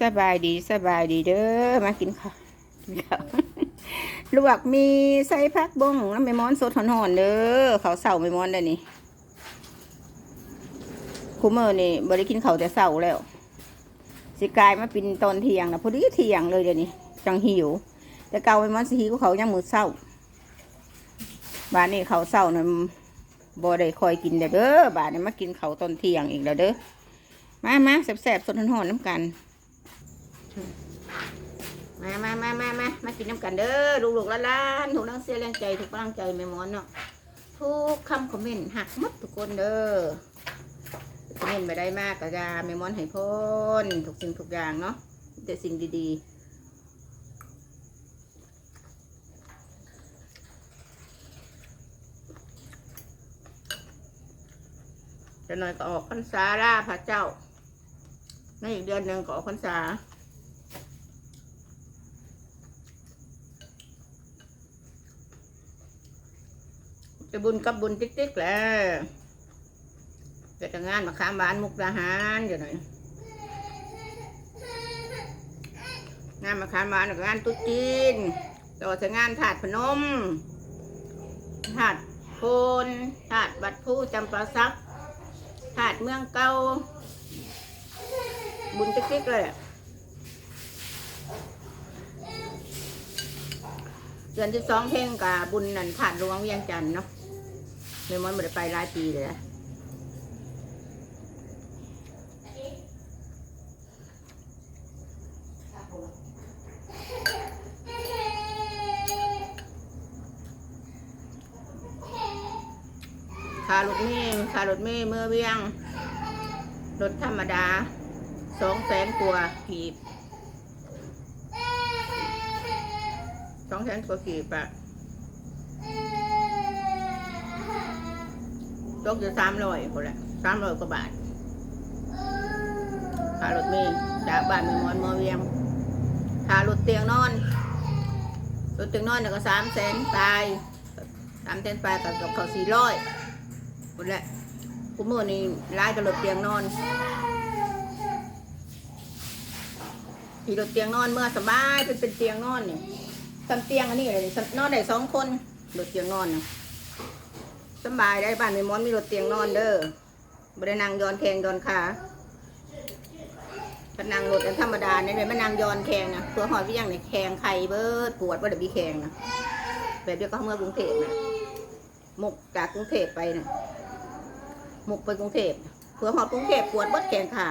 สบายดีสบายดีเด้อมากินข้าวกินข้าลวกมีใส่ผักบงน้ำไม่ม้อนสดหอนๆเด้อเขาเสาไม่ม้อนได้นี่คูเมอร์นี่บริกินเขาแต่เสาแล้ว สิกายมาเป็นตอนเที่ยงนะพอดีเที่ยงเลยเดี๋ยวนี้จังหิว แต่เกาไม่ม้อนสิหิวเขายังมือเศร้าบ้านนี้เขาเศร้านะบ่ได้คอยกินเด้อบ้านนี้มากินเขาตอนเที่ยงอีกแล้วเด้อมามาแสบๆสดหอนๆน้ำกัน มามามามามามากินน้ำกันเด้อลูกหล้านถูกนังเสียแรงใจถูกกำลังใจแม่มอนเนาะทุกคำคอมเมนต์หักหมดทุกคนเด้อคอมเมนต์ไปได้มากก็จะแม่มอนให้พ้นทุกสิ่งทุกอย่างเนาะแต่สิ่งดีๆจะหน่อยก็ออกพรรษาล่าพระเจ้าในอีกเดือนหนึ่งก็ออกพรรษา จะบุญกับบุญติ๊กๆแล้วจะทำงานมาค้ามบ้านมุกดาหารอยู่หน่อยงานมาค้ามบ้านกับงานตุ๊จีนต่อจากงานถาดพนมถาดโคนถาดบัดผู้จำปาซักถาดเมืองเก่าบุญติ๊กๆเลยเดือนที่สองเพลงกับบุญนันถาดหลวงเวียงจันทน์เนาะ เมมอนไม่ได้ไปหลายปีเลยนะคารถเมย์คารถเมย์เมื่อเวียง รถธรรมดาสองแสนกว่าขีบสองแสนกว่าขีบอะ ตกอยู่สามร้อยคนละสามร้อยกว่าบาทค่ารถเมย์จากบ้านเมืองมอนมอเวียงค่ารถเตียงนอนรถเตียงนอนเนี่ยก็สามแสนปลายสามแสนปลายกับกับเขาสี่ร้อยคนละกูมือนี่ร้ายกับรถเตียงนอนขี่รถเตียงนอนเมื่อสบายเป็นเป็นเตียงนอนนี่ทำเตียงอันนี้เลยนอนได้สองคนรถเตียงนอนนะ สบายได้บ้านในมอนมีรถเตียงนอนเด้อบได้นั่งย้อนแขงย้อนขาถ้านั่งรถธรรมดาเนี่ยเลยไม่นั่งย้อนแขงนะตัวหอยพี่ยังในแขงไข่เบิดปวดว่าเดี๋ยวมีแขงนะแบบเดียวก็เมื่อกรุงเทพนะมุกจากกรุงเทพไปนะมุกไปกรุงเทพเพื่อหอบกรุงเทพปวดเบิดแขงขา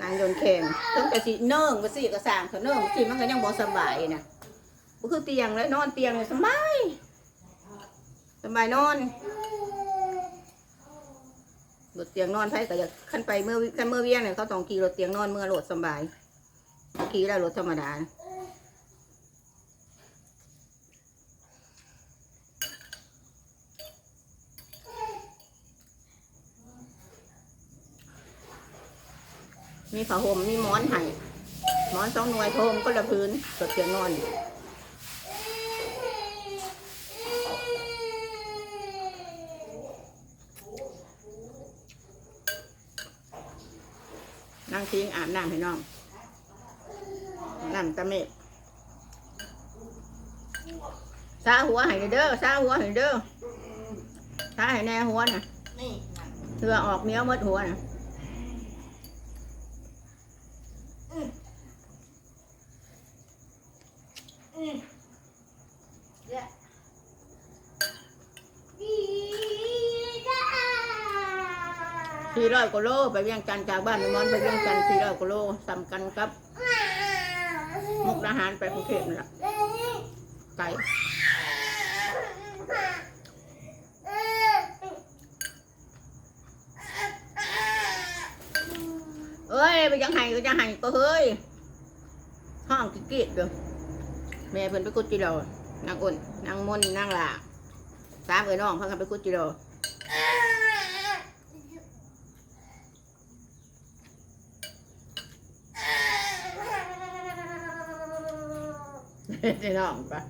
นางยนแขงตั้งแต่สิเนิ่งก็สิกระสางเขาเนิ่งสิมันก็ยังบ่สบายนะก็คือเตียงแล้วนอนเตียงสบาย สบายนอนรถเตียงนอนไผก็อยากขึ้นไปเมื่อขั้นเมื่อเวียงเนี่ยเขาต้องขี่รถเตียงนอนเมื่อรถสบายขี่แล้วรถธรรมดามีผ้าห่มมีหมอนให้หมอนสองหน่วยโทมก็ละพื้นรถเตียงนอน นั่งทิ้ง อาบน้ำให้น้องน้ำตะเมฆซาหัวให้เด้อซาหัวให้เด้อซาให้แน่หัวน่ะนี่นะเรือออกเนี้ยวหมดหัวน่ะ อืมเดี๋ยว สี่ร้อยกว่าโลไปเวียงจันทน์จากบ้านมอนไปเวียงจันสี่ร้อยกว่าโลสำกันกับ มุกดาหารไปกรุงเทพนี่แหละไกลเอ้ยไปยังไห้ก็ยังไห้ก็เฮ้ยห้องกิ๊กกิ๊กเด้อแม่เพิ่นไปกุดจิโรนางอ้นนางมนนางหลาสามเอ้ยน้องเพิ่นกันไปกุดจิโร เดี๋น้องปะ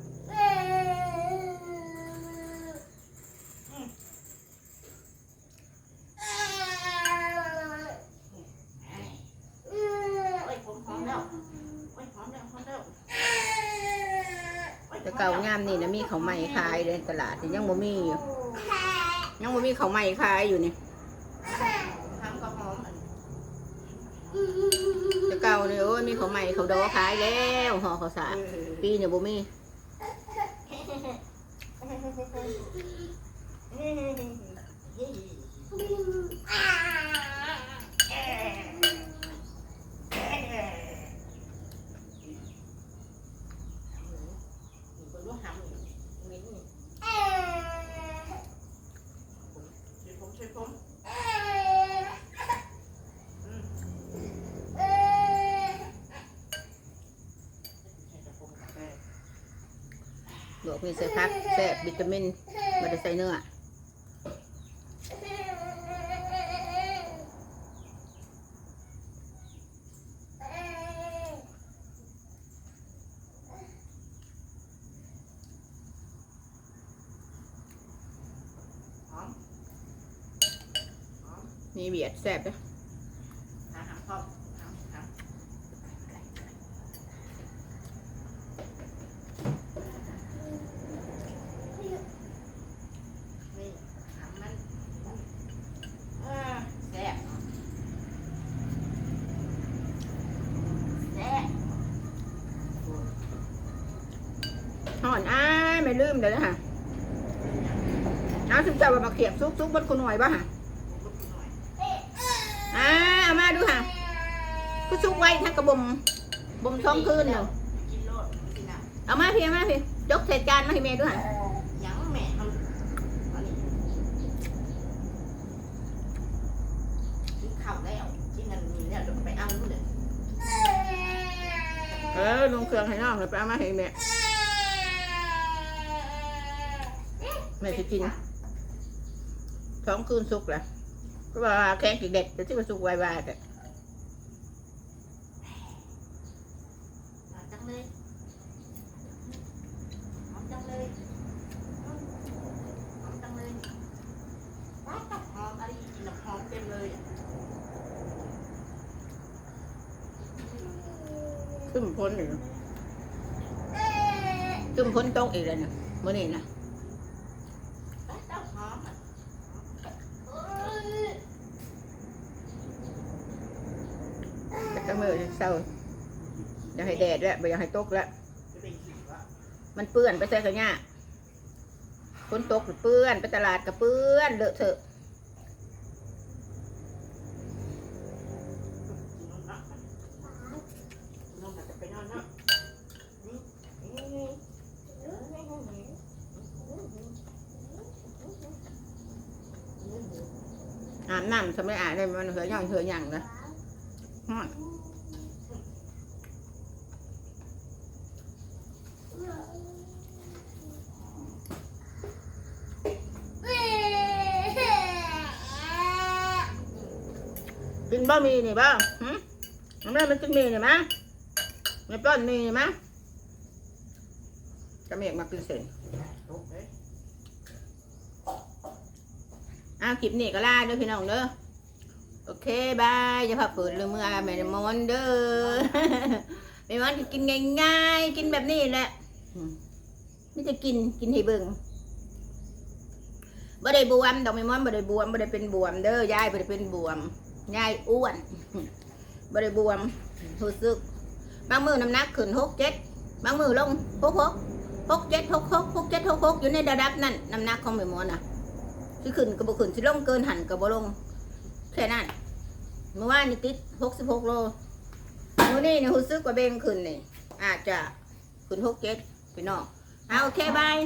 แต่เก่างามนี่นะมีเขาใหม่ขายในตลาดยังบ่มีอยู่ยังบ่มีเขาใหม่ขายอยู่นี่ ยมีเขาวใหม่เขาวดอขายแล้วห่อข้าวสารปีเนี่ยบ่มีคนรู้หำมิ้นช่วยผมช่วยผม ล วกมีใส่ผักแซ่บวิตามินบ่ได้ใส่เนื้อหอมหอมมีเบียดแซ่บเด้อ หาหำพร้อมหำหำนี่หำมันอ่าแซ่บแซ่บ ห่อนอ้ายไม่ ลืมเด้อนะฮะเอาสิเจ้าว่ามาเขียบซุกซุกบนคุณหน่อยบ่ฮะลุกหน่อยอ่าเอามาดูฮะก็ซุกไว้ทั้งกระบมบ่มท้องคืนเนาะกินโลดกินน้ำเอามาพี่เอามาพี่ยกใส่จานมาให้แม่ดูฮะยังแม่ทำอันนี้กินข้าวแล้วกินอันนี้แล้วเดี๋ยวไปเอานู่นเลยเออลงเครื่องให้น้องเลยไปเอามาให้แม่ แม่สิกินท้องคืนสุกแหละก็ว่าแข็งกี่เด็ดแต่ที่ว่าสุกไวๆแต่หอมจังเลยหอมจังเลยหอมจังเลยว้าวหอมอะไรกินน้ำหอมเต็มเลยอะขึ้นพ้นอีกขึ้นพ้นโต๊ะอีกเลยนะมื่อนี้นะ ว้าวหอมอะ แต่ก็ มือเศร้าอยากให้แดดแล้วไม่อยากให้ตกแล้วมันเปื้อนไปใส่กระยาฝนตกเปื้อนไปตลาดก็เปื้อนเลอะเถอะอาบน้ำทำไม่อาบเลยมันเหยื่อย่อยเหยื่อยั่งนะฮอน บะหมี่นี่บ้างหืมมันไม่ได้มันกินมีนี่มั้ยไม่ป้อนมีนี่มั้ยจะไม่อยกมากินเส้นตกเอ้าวคลิปนี้ก็ลาเด้อพี่น้องเด้อโอเคบายจะพักเปิดเรื่อเมื่อแม่มอนเด้อแม่มอนก็กินง่ายๆกินแบบนี้แหละไม่จะกินกินให้เบิ่งบ่ได้บวมดอกแม่มอนบ่ได้บวมบ่ได้เป็นบวมเด้อยายบ่ได้เป็นบวม ยายอ้วนบ่ได้บวมรู้สึกบางมือน้ำหนักขึ้นหกเจ็ดบางมือลงหกหกหกเจ็ดหกหกหกเจ็ดหกหกอยู่ในระดับนั้นน้ำหนักของแม่มอนน่ะสิขึ้นก็บ่ขึ้นสิลงเกินหันก็บ่ลงแค่นั้นเมื่อวานนี่ติดหกสิบหกโลมื้อนี้นี่รู้สึกว่าเบงขึ้นนี่อาจจะขึ้นหกเจ็ดพี่น้องเอาโอเคบาย